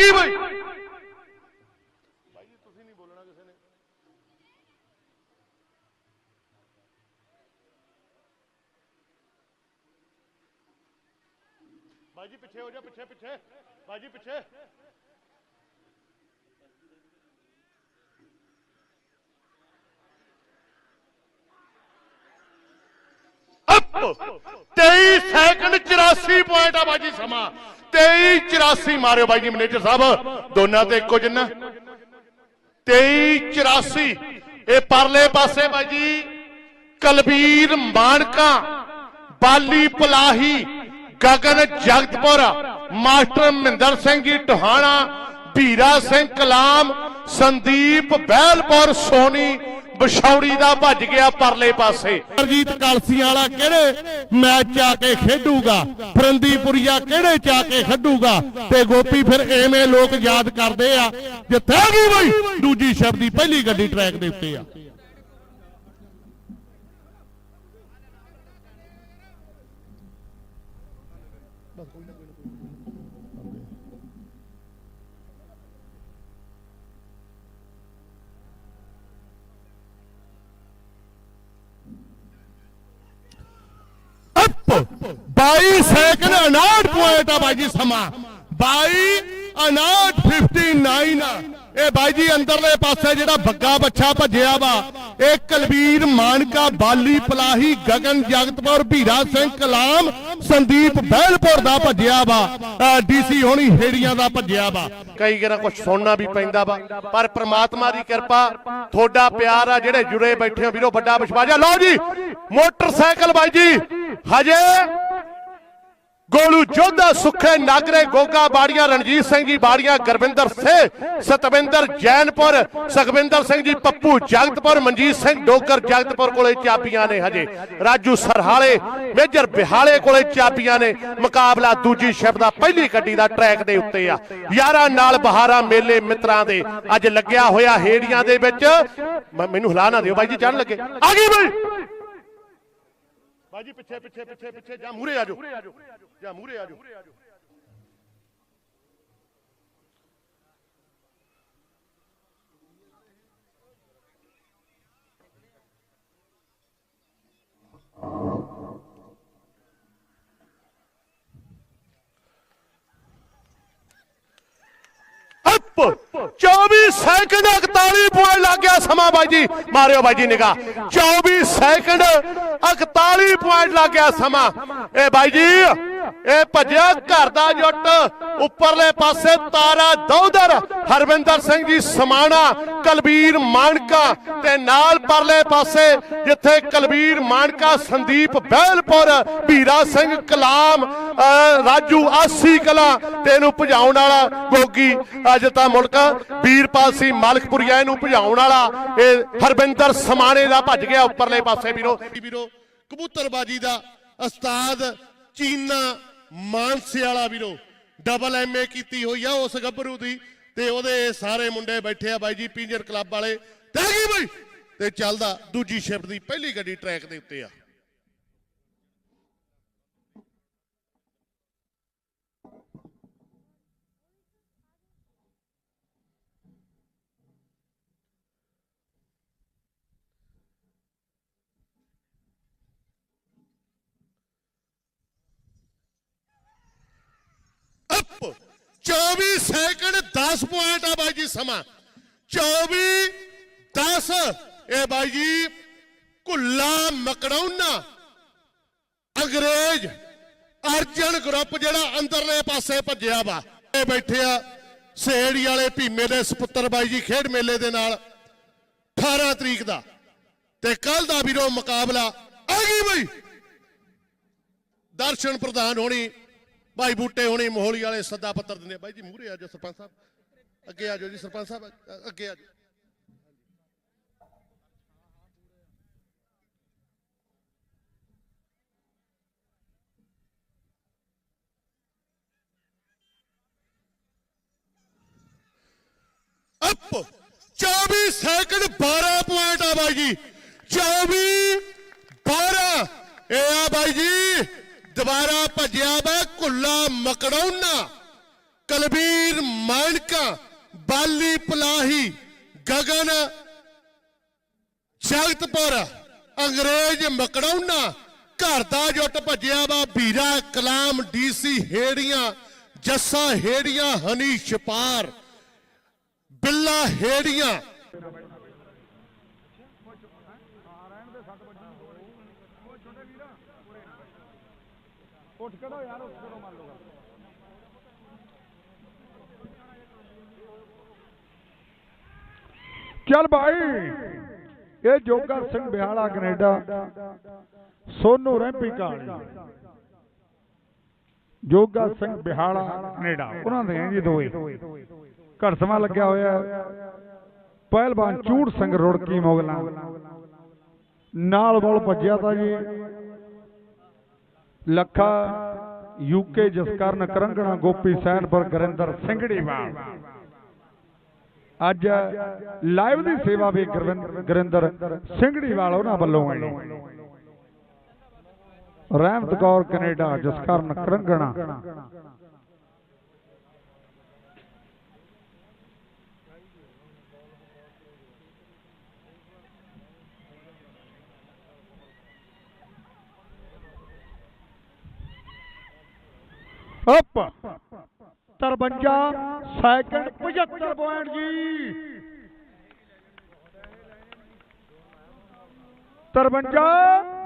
ਗਈ ਬਈ ਬਾਈ ਜੀ ਪਿੱਛੇ ਹੋ ਜਾ ਪਿੱਛੇ ਪਿੱਛੇ। ਬਾਈ ਜੀ ਪਿੱਛੇ। ਅਪ। 23 ਸੈਕਿੰਡ 84 ਪੁਆਇੰਟ ਆ ਬਾਜੀ ਸਮਾਂ। 23 84 ਮਾਰਿਓ ਬਾਈ ਜੀ ਮੈਨੇਜਰ ਸਾਹਿਬ, ਦੋਨਾਂ ਤੇ ਇੱਕੋ ਜਿੰਨਾ। 23 84 ਇਹ ਪਰਲੇ ਪਾਸੇ ਬਾਜੀ ਕਲਬੀਰ ਮਾਨਕਾ ਬਾਲੀ ਪਲਾਹੀ, ਗਗਨ ਜਗਤਪੁਰ, ਮਾਸਟਰ ਮਹਿੰਦਰ ਸਿੰਘ ਜੀ ਟੋਹਾਣਾ ਭੀਰਾ ਸਿੰਘ ਕਲਾਮ, ਸੰਦੀਪ ਬਹਿਲਪੁਰ ਸੋਨੀ ਬਸ਼ੌੜੀ ਦਾ ਭੱਜ ਗਿਆ ਪਰਲੇ ਪਾਸੇ। ਅਰਜੀਤ ਕਾਲਸੀਆਂ ਵਾਲਾ ਕਿਹੜੇ ਮੈਚ ਆ ਕੇ ਖੇਡੂਗਾ? ਫਰੰਦੀਪੁਰੀਆ ਕਿਹੜੇ 'ਚ ਕੇ ਖੇਡੂਗਾ? ਤੇ ਗੋਪੀ ਫਿਰ ਐਵੇਂ ਲੋਕ ਯਾਦ ਕਰਦੇ ਆ, ਜਿੱਥੇ ਗਈ ਬਈ, ਦੂਜੀ ਸ਼ਬਦੀ ਪਹਿਲੀ ਗੱਡੀ ਟਰੈਕ ਦੇ ਉੱਤੇ ਆ ਅਪ 22 ਸੈਕਿੰਡ 59 ਪੁਆਇੰਟ ਆ ਬਾਈ ਜੀ ਸਮਾਂ। 22 59 59 ਇਹ ਬਾਈ ਜੀ ਅੰਦਰਲੇ ਪਾਸੇ ਜਿਹੜਾ ਬੱਗਾ ਬੱਛਾ ਭੱਜਿਆ ਵਾ, ਇਹ ਕਲਵੀਰ ਮਾਨਕਾ, ਬਾਲੀ ਪਲਾਹੀ, ਗਗਨ ਜਗਤਪੁਰ, ਭੀਰਾ ਸਿੰਘ ਕਲਾਮ, ਸੰਦੀਪ ਬਹਿਲਪੁਰ ਦਾ ਭੱਜਿਆ ਵਾ। ਡੀਸੀ ਹੋਣੀ ਹੇੜੀਆਂ ਦਾ ਭੱਜਿਆ ਵਾ। ਕਈ ਗਰਾਂ ਕੁਝ ਸੁਣਨਾ ਵੀ ਪੈਂਦਾ ਵਾ, ਪਰ ਪ੍ਰਮਾਤਮਾ ਦੀ ਕਿਰਪਾ, ਤੁਹਾਡਾ ਪਿਆਰ ਆ ਜਿਹੜੇ ਜੁੜੇ ਬੈਠੇ ਹੋ, ਵੀਰੋ ਵੱਡਾ ਵਿਸ਼ਵਾਸ ਆ। ਲਓ ਜੀ, ਮੋਟਰਸਾਈਕਲ ਬਾਈ ਜੀ, ਹਜੇ ਗੋਲੂ ਜੋਧਾ, ਸੁਖੇ ਨਾਗਰੇ, ਗੋਗਾ ਬਾੜੀਆਂ, ਰਣਜੀਤ ਸਿੰਘ ਜੀ ਬਾੜੀਆਂ, ਗੁਰਵਿੰਦਰ ਸੇ ਸਤਵਿੰਦਰ ਜੈਨਪੁਰ, ਸੁਖਵਿੰਦਰ ਸਿੰਘ ਜੀ ਪੱਪੂ ਜਗਤਪੁਰ, ਮਨਜੀਤ ਸਿੰਘ ਡੋਗਰ ਜਗਤਪੁਰ ਕੋਲੇ ਚਾਬੀਆਂ ਨੇ ਹਜੇ। ਰਾਜੂ ਸਰਹਾਲੇ, ਮੇਜਰ ਬਿਹਾਲੇ ਕੋਲੇ ਚਾਬੀਆਂ ਨੇ। ਮੁਕਾਬਲਾ ਦੂਜੀ ਸ਼ਿਪ ਦਾ ਪਹਿਲੀ ਗੱਡੀ ਦਾ ਟਰੈਕ ਦੇ ਉੱਤੇ ਆ। ਯਾਰਾਂ ਨਾਲ ਬਹਾਰਾਂ ਮੇਲੇ ਮਿੱਤਰਾਂ ਦੇ। ਅੱਜ ਲੱਗਿਆ ਹੋਇਆ ਹੇੜੀਆਂ ਦੇ ਵਿੱਚ। ਮੈਨੂੰ ਹਿਲਾ ਨਾ ਦਿਓ ਬਾਈ ਜੀ ਚੜਨ ਲੱਗੇ। ਆ ਗਈ ਬਾਈ! ਬਾਜੀ ਪਿੱਛੇ ਪਿੱਛੇ ਪਿੱਛੇ ਪਿੱਛੇ ਜਾ ਮੂਰੇ ਆ ਜਾਓ। ਜਾ ਮੂਰੇ ਆ ਜਾਓ ਅਪ 24 ਸੈਕਿੰਡ 41 ਪੁਆਇੰਟ ਲੱਗ ਗਿਆ ਸਮਾਂ ਬਾਈ ਜੀ ਮਾਰਿਓ ਬਾਈ ਜੀ ਨਿਗਾਹ 24 ਸੈਕਿੰਡ 41 ਪੁਆਇੰਟ ਲੱਗ ਗਿਆ ਸਮਾਂ ਇਹ ਬਾਈ ਜੀ ਇਹ ਭੱਜਿਆ ਘਰ ਦਾ ਜੁੱਟ ਉੱਪਰਲੇ ਪਾਸੇ ਤਾਰਾ ਦੌਦਰ, ਹਰਵਿੰਦਰ ਸਿੰਘ ਜੀ ਸਮਾਣਾ, ਕਲਬੀਰ ਮਾਨਕਾ ਤੇ ਨਾਲ ਪਰਲੇ ਪਾਸੇ ਜਿੱਥੇ ਕਲਬੀਰ ਮਾਨਕਾ, ਸੰਦੀਪ ਬਹਿਲਪੁਰ ਭੀਰਾ ਸਿੰਘ ਕਲਾਮ ਰਾਜੂ ਆਸੀ ਕਲਾ ਤੇ ਇਹਨੂੰ ਭਜਾਉਣ ਵਾਲਾ ਗੋਗੀ। ਅੱਜ ਤਾਂ ਮੁਲਕ ਵੀਰਪਾਲ ਸਿੰਘ ਮਾਲਕਪੁਰੀਆ ਇਹਨੂੰ ਭਜਾਉਣ ਵਾਲਾ, ਇਹ ਹਰਵਿੰਦਰ ਸਮਾਣੇ ਦਾ ਭੱਜ ਗਿਆ ਉੱਪਰਲੇ ਪਾਸੇ ਵੀਰੋ। ਵੀਰੋ, ਕਬੂਤਰਬਾਜੀ ਦਾ ਉਸਤਾਦ ਚੀਨਾ ਮਾਨਸੇ ਵਾਲਾ ਵੀਰੋ। ਡਬਲ ਐਮਏ ਕੀਤੀ ਹੋਈ ਆ ਉਸ ਗੱਭਰੂ ਦੀ ਤੇ ਉਹਦੇ ਸਾਰੇ ਮੁੰਡੇ ਬੈਠੇ ਆ ਬਾਈ ਜੀ ਪੀਂਜਰ ਕਲੱਬ ਵਾਲੇ। ਤੇ ਗਈ ਤੇ ਚੱਲਦਾ ਦੂਜੀ ਸ਼ਿਫਟ ਦੀ ਪਹਿਲੀ ਗੱਡੀ ਟਰੈਕ ਦੇ ਉੱਤੇ ਆ ਅਪ 24 ਸੈਕਿੰਡ 10 ਪੁਆਇੰਟ ਆ ਬਾਈ ਜੀ ਸਮਾਂ 24 10 ਇਹ ਬਾਈ ਜੀ ਕੁੱਲਾ ਮਕੜੌਨਾ ਅੰਗਰੇਜ਼ ਅਰਜਨ ਗਰੁੱਪ ਜਿਹੜਾ ਅੰਦਰਲੇ ਪਾਸੇ ਭੱਜਿਆ ਵਾ ਇਹ ਬੈਠੇ ਆ ਸੇੜੀ ਵਾਲੇ ਭੀਮੇ ਦੇ ਸੁਪੁੱਤਰ ਬਾਈ ਜੀ ਖੇਡ ਮੇਲੇ ਦੇ ਨਾਲ 18 ਤਰੀਕ ਦਾ ਤੇ ਕੱਲ ਦਾ ਵੀਰੋ ਮੁਕਾਬਲਾ ਆ ਗਈ ਬਈ ਦਰਸ਼ਨ ਪ੍ਰਧਾਨ ਹੋਣੀ ਭਾਈ ਬੂਟੇ ਹੋਣੀ ਮੋਹਲੀ ਵਾਲੇ ਸੱਦਾ ਪੱਤਰ ਦਿੰਦੇ ਬਾਈ ਜੀ ਮੂਹਰੇ ਆ ਜਾਓ ਸਰਪੰਚ ਸਾਹਿਬ। ਅੱਗੇ ਆ ਜਾਓ ਜੀ ਸਰਪੰਚ ਸਾਹਿਬ। ਅੱਗੇ ਆ ਜਾਓ। ਅਪ! 24 ਸੈਕਿੰਡ 12 ਪੁਆਇੰਟ ਆ ਬਾਈ ਜੀ। 24 12 ਇਹ ਆ ਬਾਈ ਜੀ। ਦੁਬਾਰਾ ਭੱਜਿਆ ਵਾ ਕੁੱਲਾ ਮਕੜੌਨਾ, ਕਲਬੀਰ ਮਾਨਕਾ, ਬਾਲੀ ਪਲਾਹੀ, ਗਗਨ, ਜਗਤਪੁਰ, ਅੰਗਰੇਜ਼ ਮਕੜੌਨਾ। ਘਰ ਦਾ ਜੁੱਟ ਭੱਜਿਆ ਵਾ ਵੀਰਾ ਕਲਾਮ ਡੀਸੀ ਹੇੜੀਆਂ, ਜੱਸਾ ਹੇੜੀਆਂ ਹਨੀ ਛਪਾਰ ਬਿੱਲਾ ਹੇੜੀਆਂ। ਚੱਲ ਭਾਈ ਇਹ ਜੋਗਾ ਸਿੰਘ ਬਿਹਾਲਾ ਕੈਨੇਡਾ ਸੋਨੂ ਰੈਂਪੀ ਕਾਲੀ ਜੋਗਾ ਸਿੰਘ ਬਿਹਾਲਾ ਕੈਨੇਡਾ ਉਹਨਾਂ ਦੇ ਜੀ ਦੋਏ। ਘਰ ਸਮਾਂ ਲੱਗਿਆ ਹੋਇਆ। ਪਹਿਲਵਾਨ ਚੂੜ ਸਿੰਘ ਰੁੜਕੀ ਮੋਗਲਾਂ। ਨਾਲ ਬੋਲ ਭੱਜਿਆ ਤਾਂ ਜੀ। ਲੱਖਾ ਯੂਕੇ ਜਸਕਰਨ, ਕਰੰਗਣਾ, ਗੋਪੀ ਸੈਨਪੁਰ, ਗੁਰਿੰਦਰ ਸਿੰਘੜੀਵਾਲ ਅੱਜ ਲਾਈਵ ਦੀ ਸੇਵਾ ਵੀ ਗੁਰਵਿੰਦ- ਗੁਰਿੰਦਰ ਸਿੰਘੜੀਵਾਲ ਉਹਨਾਂ ਵੱਲੋਂ ਹੈ Rehmat Kaur, Canada, Jaskaran, Karangna. Up 53 second 75 point ਜੀ 53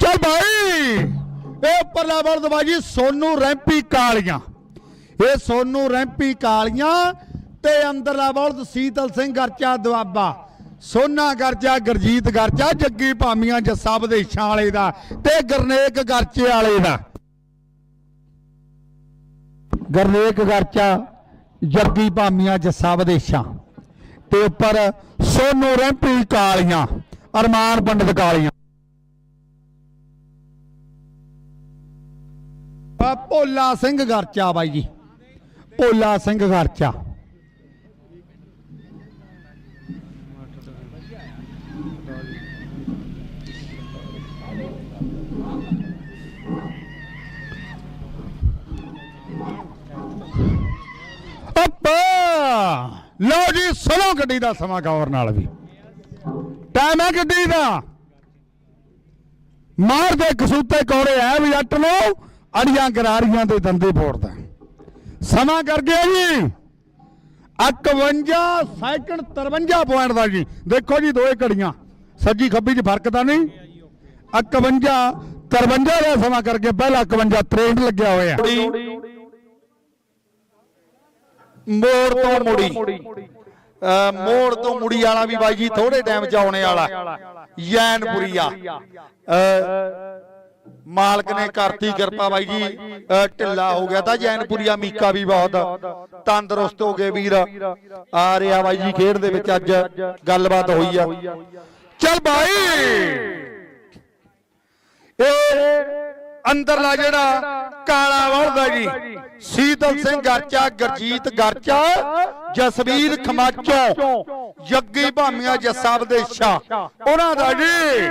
ਚੱਲ ਭਾਈ ਇਹ ਉੱਪਰਲਾ ਬਲਦ ਬਾਜੀ, ਸੋਨੂ ਰੈਂਪੀ ਕਾਲੀਆਂ। ਇਹ ਸੋਨੂ ਰੈਂਪੀ ਕਾਲੀਆਂ ਤੇ ਅੰਦਰਲਾ ਬਲਦ ਸੀਤਲ ਸਿੰਘ ਗਰਚਾ ਦੁਆਬਾ। ਸੋਨਾ ਗਰਚਾ ਗਰਜੀਤ ਗਰਚਾ ਜੱਗੀ ਭਾਮੀਆਂ ਜੱਸਾ ਵਿਦੇਸ਼ਾਂ ਵਾਲੇ ਦਾ ਤੇ ਗਰਨੇਕ ਗਰਚੇ ਵਾਲੇ ਦਾ। ਗਰਨੇਕ ਗਰਚਾ, ਜੱਗੀ ਭਾਮੀਆਂ ਜੱਸਾ ਵਿਦੇਸ਼ਾਂ ਤੇ ਉੱਪਰ ਸੋਨੂ ਰੈਂਪੀ ਕਾਲੀਆਂ, ਅਰਮਾਨ ਪੰਡਤ ਕਾਲੀਆਂ। ਆ ਭੋਲਾ ਸਿੰਘ ਗਰਚਾ ਬਾਈ ਜੀ। ਭੋਲਾ ਸਿੰਘ ਗਰਚਾ ਅੱਪਾ! ਲਓ ਜੀ ਸੁਣੋ ਗੱਡੀ ਦਾ, ਸਮਾਂ ਗੌਰ ਨਾਲ ਵੀ। ਟਾਈਮ ਹੈ ਗੱਡੀ ਦਾ। ਮਾਰ ਦੇ ਕਸੂਤੇ ਕੋਰੇ ਐ ਵੀ ਅੱਟ ਨੂੰ। ਅੜੀਆਂ ਗਰਾਰੀਆਂ ਦੇ ਦੰਦੇ ਫੋੜਦਾ। ਸਮਾਂ ਕਰ ਗਿਆ ਜੀ। 51 ਸੈਕਿੰਡ 53 ਪੁਆਇੰਟ ਦਾ ਜੀ। ਦੇਖੋ ਜੀ ਦੋਏ ਘੜੀਆਂ। ਸੱਜੀ ਖੱਬੀ 'ਚ ਫ਼ਰਕ ਤਾਂ ਨਹੀਂ? 51 53 ਦਾ ਸਮਾਂ ਕਰਕੇ ਪਹਿਲਾ 51 63 ਲੱਗਿਆ ਹੋਇਆ। ਮੋੜ ਤੋਂ ਮੁੜੀ। ਮੋੜ ਤੋਂ ਮੁੜੀ ਵਾਲਾ ਵੀ ਬਾਈ ਜੀ ਥੋੜੇ ਟਾਈਮ ਚ ਆਉਣੇ ਵਾਲਾ। ਯੈਨਪੁਰੀਆ ਅਹ ਮਾਲਕ ਨੇ ਕਰਤੀ ਕਿਰਪਾ ਬਾਈ ਜੀ। ਢਿੱਲਾ ਹੋ ਗਿਆ ਤਾਂ ਜੈਨਪੁਰੀਆ ਮੀਕਾ ਵੀ ਬਹੁਤ ਤੰਦਰੁਸਤ ਹੋ ਗਏ ਵੀਰ। ਆ ਰਿਹਾ ਬਾਈ ਜੀ ਖੇਡ ਦੇ ਵਿੱਚ ਅੱਜ। ਗੱਲਬਾਤ ਹੋਈ ਆ। ਚੱਲ ਬਾਈ। ਇਹ ਅੰਦਰਲਾ ਜਿਹੜਾ ਕਾਲਾ ਵੜਦਾ ਜੀ। ਸੀਤਲ ਸਿੰਘ ਗਰਚਾ ਗਰਜੀਤ ਗਰਚਾ ਜਸਵੀਰ ਖਮਾਚੋ ਜੱਗੀ ਭਾਮੀਆਂ ਜੱਸਾ ਵਿਦੇਸ਼ਾ। ਉਹਨਾਂ ਦਾ ਜੀ।